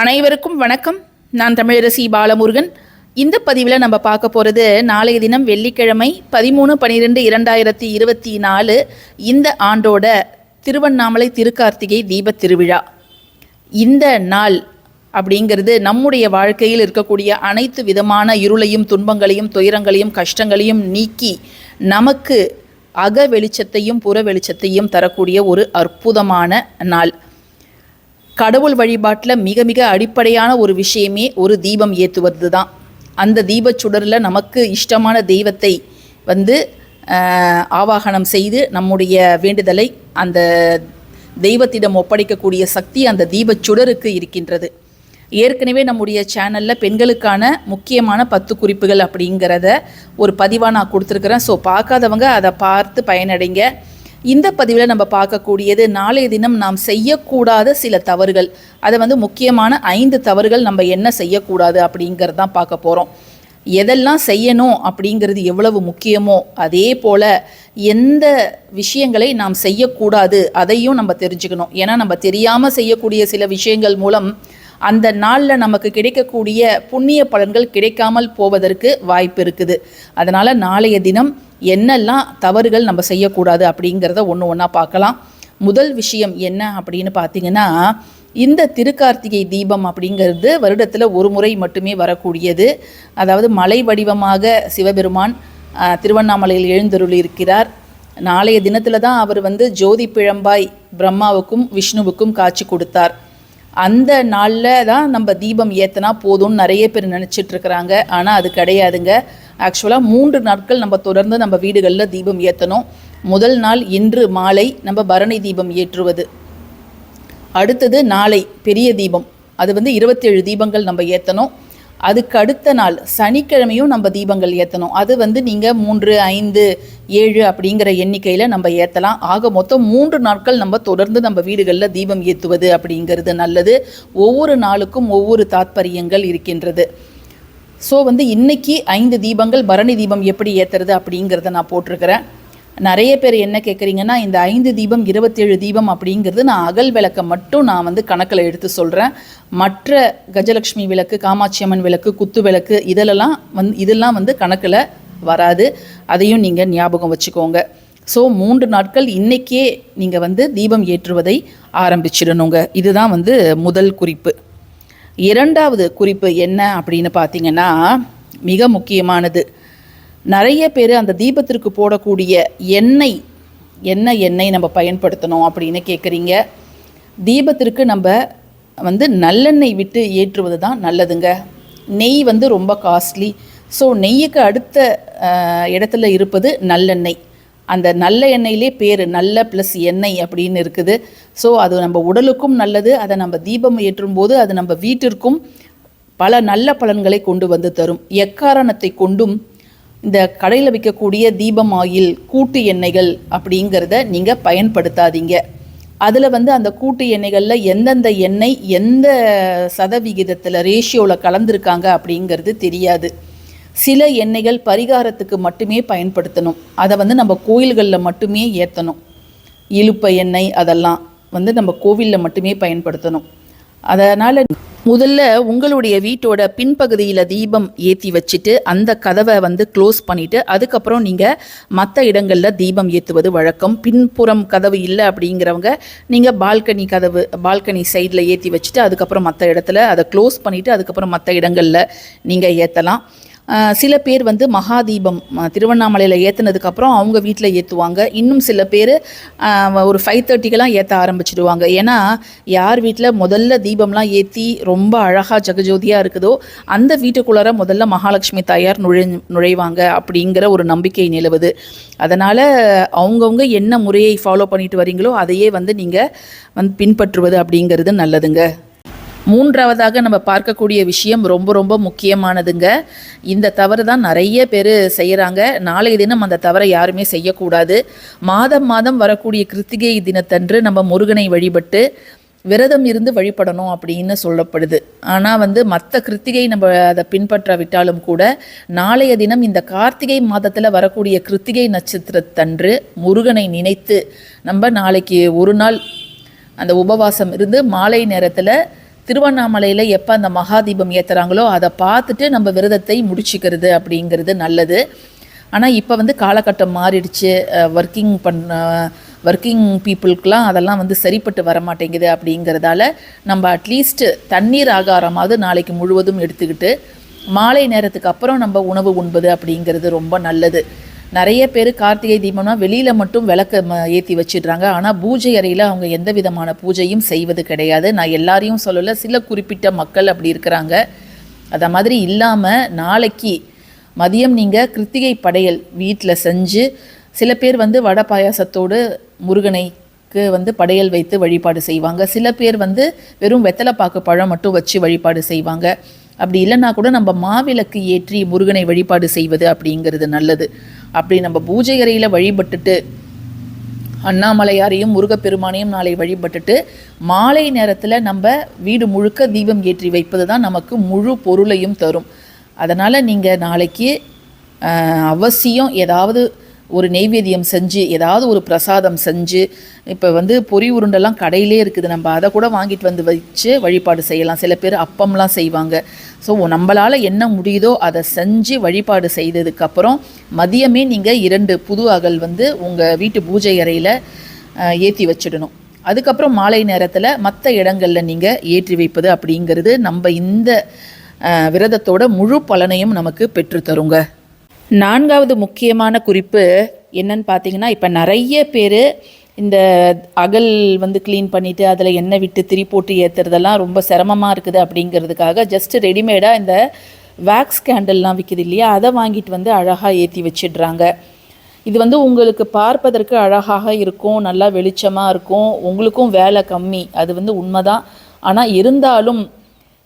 அனைவருக்கும் வணக்கம். நான் தமிழரசி பாலமுருகன். இந்த பதிவில் நம்ம பார்க்க போகிறது நாளைய தினம் வெள்ளிக்கிழமை பதிமூணு பன்னிரெண்டு இரண்டாயிரத்தி இருபத்தி நாலு இந்த ஆண்டோட திருவண்ணாமலை திருக்கார்த்திகை தீபத் திருவிழா. இந்த நாள் அப்படிங்கிறது நம்முடைய வாழ்க்கையில் இருக்கக்கூடிய அனைத்து விதமான இருளையும் துன்பங்களையும் துயரங்களையும் கஷ்டங்களையும் நீக்கி நமக்கு அக வெளிச்சத்தையும் புற வெளிச்சத்தையும் தரக்கூடிய ஒரு அற்புதமான நாள். கடவுள் வழிபாட்டில் மிக மிக அடிப்படையான ஒரு விஷயமே ஒரு தீபம் ஏற்றுவது தான் அந்த தீபச் சுடரில் நமக்கு இஷ்டமான தெய்வத்தை வந்து ஆவாகனம் செய்து நம்முடைய வேண்டுதலை அந்த தெய்வத்திடம் ஒப்படைக்கக்கூடிய சக்தி அந்த தீபச்சுடருக்கு இருக்கின்றது. ஏற்கனவே நம்முடைய சேனலில் பெண்களுக்கான முக்கியமான பத்து குறிப்புகள் அப்படிங்கிறத ஒரு பதிவாக நான் கொடுத்துருக்குறேன். ஸோ பார்க்காதவங்க அதை பார்த்து பயனடைங்க. இந்த பதிவில் நம்ம பார்க்கக்கூடியது நாளைய தினம் நாம் செய்யக்கூடாத சில தவறுகள். அதை வந்து முக்கியமான ஐந்து தவறுகள் நம்ம என்ன செய்யக்கூடாது அப்படிங்கிறது தான் பார்க்க போகிறோம் எதெல்லாம் செய்யணும் அப்படிங்கிறது எவ்வளவு முக்கியமோ அதே போல் எந்த விஷயங்களை நாம் செய்யக்கூடாது அதையும் நம்ம தெரிஞ்சுக்கணும். ஏன்னா நம்ம தெரியாமல் செய்யக்கூடிய சில விஷயங்கள் மூலம் அந்த நாளில் நமக்கு கிடைக்கக்கூடிய புண்ணிய பலன்கள் கிடைக்காமல் போவதற்கு வாய்ப்பு இருக்குது. அதனால் நாளைய தினம் என்னெல்லாம் தவறுகள் நம்ம செய்யக்கூடாது அப்படிங்கிறத ஒன்று ஒன்றா பார்க்கலாம். முதல் விஷயம் என்ன அப்படின்னு பார்த்தீங்கன்னா இந்த திருக்கார்த்திகை தீபம் அப்படிங்கிறது வருடத்தில் ஒரு முறை மட்டுமே வரக்கூடியது. அதாவது மலை வடிவமாக சிவபெருமான் திருவண்ணாமலையில் எழுந்தருளியிருக்கிறார். நாளைய தினத்தில் தான் அவர் வந்து ஜோதி பிழம்பாய் பிரம்மாவுக்கும் விஷ்ணுவுக்கும் காட்சி கொடுத்தார். அந்த நாளில் தான் நம்ம தீபம் ஏற்றினா போதும்னு நிறைய பேர் நினச்சிட்டு இருக்கிறாங்க. ஆனால் அது கிடையாதுங்க. ஆக்சுவலாக மூன்று நாட்கள் நம்ம தொடர்ந்து நம்ம வீடுகளில் தீபம் ஏற்றணும் முதல் நாள் இன்று மாலை நம்ம பரணி தீபம் ஏற்றுவது. அடுத்தது நாளை பெரிய தீபம். அது வந்து இருபத்தேழு தீபங்கள் நம்ம ஏற்றணும் அதுக்கு அடுத்த நாள் சனிக்கிழமையும் நம்ம தீபங்கள் ஏற்றணும் அது வந்து நீங்கள் மூன்று ஐந்து ஏழு அப்படிங்கிற எண்ணிக்கையில் நம்ம ஏற்றலாம் ஆக மொத்தம் மூன்று நாட்கள் நம்ம தொடர்ந்து நம்ம வீடுகளில் தீபம் ஏற்றுவது அப்படிங்கிறது நல்லது. ஒவ்வொரு நாளுக்கும் ஒவ்வொரு தாத்பரியங்கள் இருக்கின்றது. ஸோ வந்து இன்னைக்கு ஐந்து தீபங்கள் பரணி தீபம் எப்படி ஏற்றுறது அப்படிங்கிறத நான் போட்டிருக்கிறேன். நிறைய பேர் என்ன கேட்குறீங்கன்னா இந்த ஐந்து தீபம் இருபத்தேழு தீபம் அப்படிங்கிறது நான் அகல் விளக்கை மட்டும் நான் வந்து கணக்கில் எடுத்து சொல்கிறேன் மற்ற கஜலக்ஷ்மி விளக்கு காமாட்சி அம்மன் விளக்கு குத்து விளக்கு இதெல்லாம் வந்து இதெல்லாம் வந்து கணக்கில் வராது. அதையும் நீங்கள் ஞாபகம் வச்சுக்கோங்க. ஸோ மூன்று நாட்கள் இன்னைக்கே நீங்கள் வந்து தீபம் ஏற்றுவதை ஆரம்பிச்சிடணுங்க. இதுதான் வந்து முதல் குறிப்பு. இரண்டாவது குறிப்பு என்ன அப்படின்னு பார்த்தீங்கன்னா மிக முக்கியமானது. நிறைய பேர் அந்த தீபத்திற்கு போடக்கூடிய எண்ணெய் என்ன எண்ணெய் நம்ம பயன்படுத்தணும் அப்படின்னு கேட்குறீங்க தீபத்திற்கு நம்ம வந்து நல்லெண்ணெய் விட்டு ஏற்றுவது தான் நல்லதுங்க. நெய் வந்து ரொம்ப காஸ்ட்லி ஸோ நெய்யுக்கு அடுத்த இடத்துல இருப்பது நல்லெண்ணெய். அந்த நல்ல எண்ணெயிலே பேர் நல்ல ப்ளஸ் எண்ணெய் அப்படின்னு இருக்குது. ஸோ அது நம்ம உடலுக்கும் நல்லது. அதை நம்ம தீபம் ஏற்றும் போது அது நம்ம வீட்டிற்கும் பல நல்ல பலன்களை கொண்டு வந்து தரும். எக்காரணத்தை கொண்டும் இந்த கடையில் விற்கக்கூடிய தீபம் ஆயில் கூட்டு எண்ணெய்கள் அப்படிங்கிறத நீங்கள் பயன்படுத்தாதீங்க. அதில் வந்து அந்த கூட்டு எண்ணெய்களில் எந்தெந்த எண்ணெய் எந்த சதவிகிதத்தில் ரேஷியோவில் கலந்துருக்காங்க அப்படிங்கிறது தெரியாது. சில எண்ணெய்கள் பரிகாரத்துக்கு மட்டுமே பயன்படுத்தணும். அதை வந்து நம்ம கோயில்களில் மட்டுமே ஏற்றணும் இழுப்ப எண்ணெய் அதெல்லாம் வந்து நம்ம கோவிலில் மட்டுமே பயன்படுத்தணும். அதனால் முதல்ல உங்களுடைய வீட்டோட பின்பகுதியில் தீபம் ஏற்றி வச்சுட்டு அந்த கதவை வந்து க்ளோஸ் பண்ணிவிட்டு அதுக்கப்புறம் நீங்கள் மற்ற இடங்களில் தீபம் ஏற்றுவது வழக்கம். பின்புறம் கதவு இல்லை அப்படிங்கிறவங்க நீங்கள் பால்கனி கதவு பால்கனி சைடில் ஏற்றி வச்சுட்டு அதுக்கப்புறம் மற்ற இடத்துல அதை க்ளோஸ் பண்ணிவிட்டு அதுக்கப்புறம் மற்ற இடங்களில் நீங்கள் ஏற்றலாம் சில பேர் வந்து மகாதீபம் திருவண்ணாமலையில் ஏற்றுனதுக்கப்புறம் அவங்க வீட்டில் ஏற்றுவாங்க இன்னும் சில பேர் ஒரு ஃபைவ் தேர்ட்டிக்கெல்லாம் ஏற்ற ஆரம்பிச்சிடுவாங்க. ஏன்னா யார் வீட்டில் முதல்ல தீபம்லாம் ஏற்றி ரொம்ப அழகாக ஜெகஜோதியாக இருக்குதோ அந்த வீட்டுக்குள்ளார முதல்ல மகாலட்சுமி தாயார் நுழை நுழைவாங்க அப்படிங்கிற ஒரு நம்பிக்கை நிலவுது. அதனால் அவங்கவுங்க என்ன முறையை ஃபாலோ பண்ணிட்டு வரீங்களோ அதையே வந்து நீங்கள் வந்து பின்பற்றுவது அப்படிங்கிறது நல்லதுங்க. மூன்றாவதாக நம்ம பார்க்கக்கூடிய விஷயம் ரொம்ப ரொம்ப முக்கியமானதுங்க. இந்த தவறு தான் நிறைய பேர் செய்கிறாங்க நாளைய தினம் அந்த தவறை யாருமே செய்யக்கூடாது. மாதம் மாதம் வரக்கூடிய கிருத்திகை தினத்தன்று நம்ம முருகனை வழிபட்டு விரதம் இருந்து வழிபடணும் அப்படின்னு சொல்லப்படுது. ஆனால் வந்து மற்ற கிருத்திகை நம்ம அதை பின்பற்றாவிட்டாலும் கூட நாளைய தினம் இந்த கார்த்திகை மாதத்தில் வரக்கூடிய கிருத்திகை நட்சத்திரத்தன்று முருகனை நினைத்து நம்ம நாளைக்கு ஒரு நாள் அந்த உபவாசம் இருந்து மாலை நேரத்தில் திருவண்ணாமலையில் எப்போ அந்த மகாதீபம் ஏற்றுறாங்களோ அதை பார்த்துட்டு நம்ம விரதத்தை முடிச்சுக்கிறது அப்படிங்கிறது நல்லது. ஆனால் இப்போ வந்து காலகட்டம் மாறிடுச்சு. ஒர்க்கிங் பண்ண ஒர்க்கிங் பீப்புளுக்கெலாம் அதெல்லாம் வந்து சரிப்பட்டு வர மாட்டேங்குது அப்படிங்கிறதால நம்ம அட்லீஸ்ட் தண்ணீர் ஆகாரமாவது நாளைக்கு முழுவதும் எடுத்துக்கிட்டு மாலை நேரத்துக்கு அப்புறம் நம்ம உணவு உண்பது அப்படிங்கிறது ரொம்ப நல்லது. நிறைய பேர் கார்த்திகை தீபம்னா வெளியில் மட்டும் விளக்க ம ஏற்றி வச்சிடுறாங்க. ஆனால் பூஜை அறையில் அவங்க எந்த விதமான பூஜையும் செய்வது கிடையாது. நான் எல்லாரையும் சொல்லலை சில குறிப்பிட்ட மக்கள் அப்படி இருக்கிறாங்க. அதை மாதிரி இல்லாமல் நாளைக்கு மதியம் நீங்கள் கிருத்திகை படையல் வீட்டில் செஞ்சு சில பேர் வந்து வடை பாயாசத்தோடு முருகனைக்கு வந்து படையல் வைத்து வழிபாடு செய்வாங்க. சில பேர் வந்து வெறும் வெத்தலைப்பாக்கு பழம் மட்டும் வச்சு வழிபாடு செய்வாங்க. அப்படி இல்லைன்னா கூட நம்ம மாவிளக்கு ஏற்றி முருகனை வழிபாடு செய்வது அப்படிங்கிறது நல்லது. அப்படி நம்ம பூஜை அறையில் வழிபட்டுட்டு அண்ணாமலையாரையும் முருகப்பெருமானையும் நாளை வழிபட்டுட்டு மாலை நேரத்தில் நம்ம வீடு முழுக்க தீபம் ஏற்றி வைப்பது தான் நமக்கு முழு பொருளையும் தரும். அதனால் நீங்கள் நாளைக்கு அவசியம் ஏதாவது ஒரு நெய்வேத்தியம் செஞ்சு ஏதாவது ஒரு பிரசாதம் செஞ்சு இப்போ வந்து பொறி உருண்டெல்லாம் கடையிலே இருக்குது. நம்ம அதை கூட வாங்கிட்டு வந்து வச்சு வழிபாடு செய்யலாம். சில பேர் அப்பம்லாம் செய்வாங்க. ஸோ நம்மளால் என்ன முடியுதோ அதை செஞ்சு வழிபாடு செய்ததுக்கப்புறம் மதியமே நீங்கள் இரண்டு புது அகல் வந்து உங்கள் வீட்டு பூஜை அறையில் ஏற்றி வச்சிடணும். அதுக்கப்புறம் மாலை நேரத்தில் மற்ற இடங்களில் நீங்கள் ஏற்றி வைப்பது அப்படிங்கிறது நம்ம இந்த விரதத்தோட முழு பலனையும் நமக்கு பெற்றுத்தருங்க. நான்காவது முக்கியமான குறிப்பு என்னன்னு பார்த்தீங்கன்னா இப்போ நிறைய பேர் இந்த அகல் வந்து க்ளீன் பண்ணிவிட்டு அதில் எண்ணெய் விட்டு திரி போட்டு ஏற்றுறதெல்லாம் ரொம்ப சிரமமாக இருக்குது அப்படிங்கிறதுக்காக ஜஸ்ட் ரெடிமேடாக இந்த வேக்ஸ் கேண்டல்லாம் விற்கிது இல்லையா? அதை வாங்கிட்டு வந்து அழகாக ஏற்றி வச்சிடுறாங்க. இது வந்து உங்களுக்கு பார்ப்பதற்கு அழகாக இருக்கும் நல்லா வெளிச்சமாக இருக்கும் உங்களுக்கும் வேலை கம்மி. அது வந்து உண்மைதான். ஆனால் இருந்தாலும்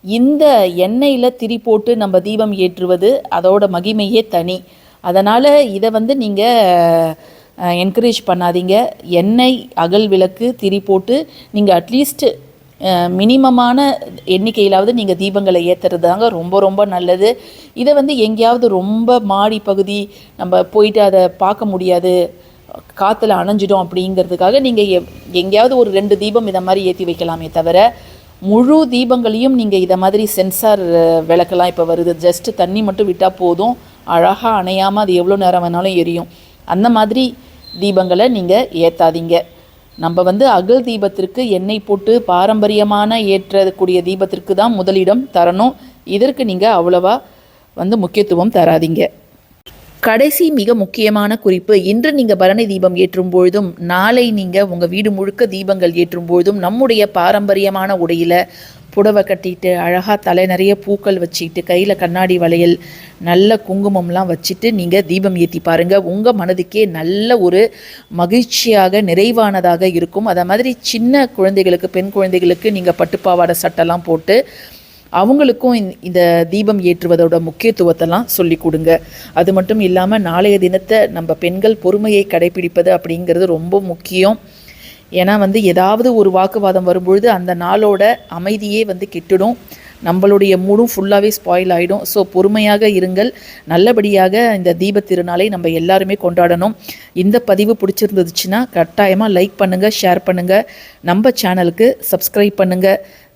இந்த எண்ணெயில் திரி போட்டு நம்ம தீபம் ஏற்றுவது அதோட மகிமையே தனி. அதனால் இதை வந்து நீங்கள் என்கரேஜ் பண்ணாதீங்க. எண்ணெய் அகல் விளக்கு திரி போட்டு நீங்கள் அட்லீஸ்ட் மினிமமான எண்ணிக்கையிலாவது நீங்கள் தீபங்களை ஏற்றுறது தாங்க ரொம்ப ரொம்ப நல்லது. இதை வந்து எங்கேயாவது ரொம்ப மாடி பகுதி நம்ம போயிட்டு அதை பார்க்க முடியாது. காற்றுல அணைஞ்சிடும் அப்படிங்கிறதுக்காக நீங்கள் எங்கேயாவது ஒரு ரெண்டு தீபம் இதை மாதிரி ஏற்றி வைக்கலாமே தவிர முழு தீபங்களையும் நீங்கள் இதை மாதிரி சென்சார் விளக்கெல்லாம் இப்போ வருது. ஜஸ்ட் தண்ணி மட்டும் விட்டால் போதும். அழகாக அணையாமல் அது எவ்வளோ நேரம் வேணாலும் எரியும். அந்த மாதிரி தீபங்களை நீங்கள் ஏற்றாதீங்க நம்ம வந்து அகல் தீபத்திற்கு எண்ணெய் போட்டு பாரம்பரியமான ஏற்றக்கூடிய தீபத்திற்கு தான் முதலிடம் தரணும். இதற்கு நீங்கள் அவ்வளவா வந்து முக்கியத்துவம் தராதீங்க. கடைசி மிக முக்கியமான குறிப்பு இன்று நீங்கள் பரணி தீபம் ஏற்றும் பொழுதும் நாளை நீங்கள் உங்கள் வீடு முழுக்க தீபங்கள் ஏற்றும் பொழுதும் நம்முடைய பாரம்பரியமான உடையில் புடவை கட்டிட்டு அழகாக தலை நிறைய பூக்கள் வச்சுக்கிட்டு கையில் கண்ணாடி வளையல் நல்ல குங்குமம்லாம் வச்சுட்டு நீங்கள் தீபம் ஏற்றி பாருங்கள் உங்கள் மனதுக்கே நல்ல ஒரு மகிழ்ச்சியாக நிறைவானதாக இருக்கும். அதை மாதிரி சின்ன குழந்தைகளுக்கு பெண் குழந்தைகளுக்கு நீங்கள் பட்டுப்பாவாடை சட்டெல்லாம் போட்டு அவங்களுக்கும் இந்த- தீபம் ஏற்றுவதோட முக்கியத்துவத்தெல்லாம் சொல்லி கொடுங்க. அது மட்டும் இல்லாமல் நாளைய தினத்தை நம்ம பெண்கள் பொறுமையை கடைபிடிப்பது அப்படிங்கிறது ரொம்ப முக்கியம். ஏன்னா வந்து ஏதாவது ஒரு வாக்குவாதம் வரும்பொழுது அந்த நாளோட அமைதியே வந்து கெட்டுடும். நம்மளுடைய மூடும் ஃபுல்லாகவே ஸ்பாயில் ஆகிடும் ஸோ பொறுமையாக இருங்கள். நல்லபடியாக இந்த தீப திருநாளை நம்ம எல்லாருமே கொண்டாடணும். இந்த பதிவு பிடிச்சிருந்துச்சுன்னா கட்டாயமாக லைக் பண்ணுங்கள் ஷேர் பண்ணுங்கள் நம்ம சேனலுக்கு சப்ஸ்கிரைப் பண்ணுங்கள்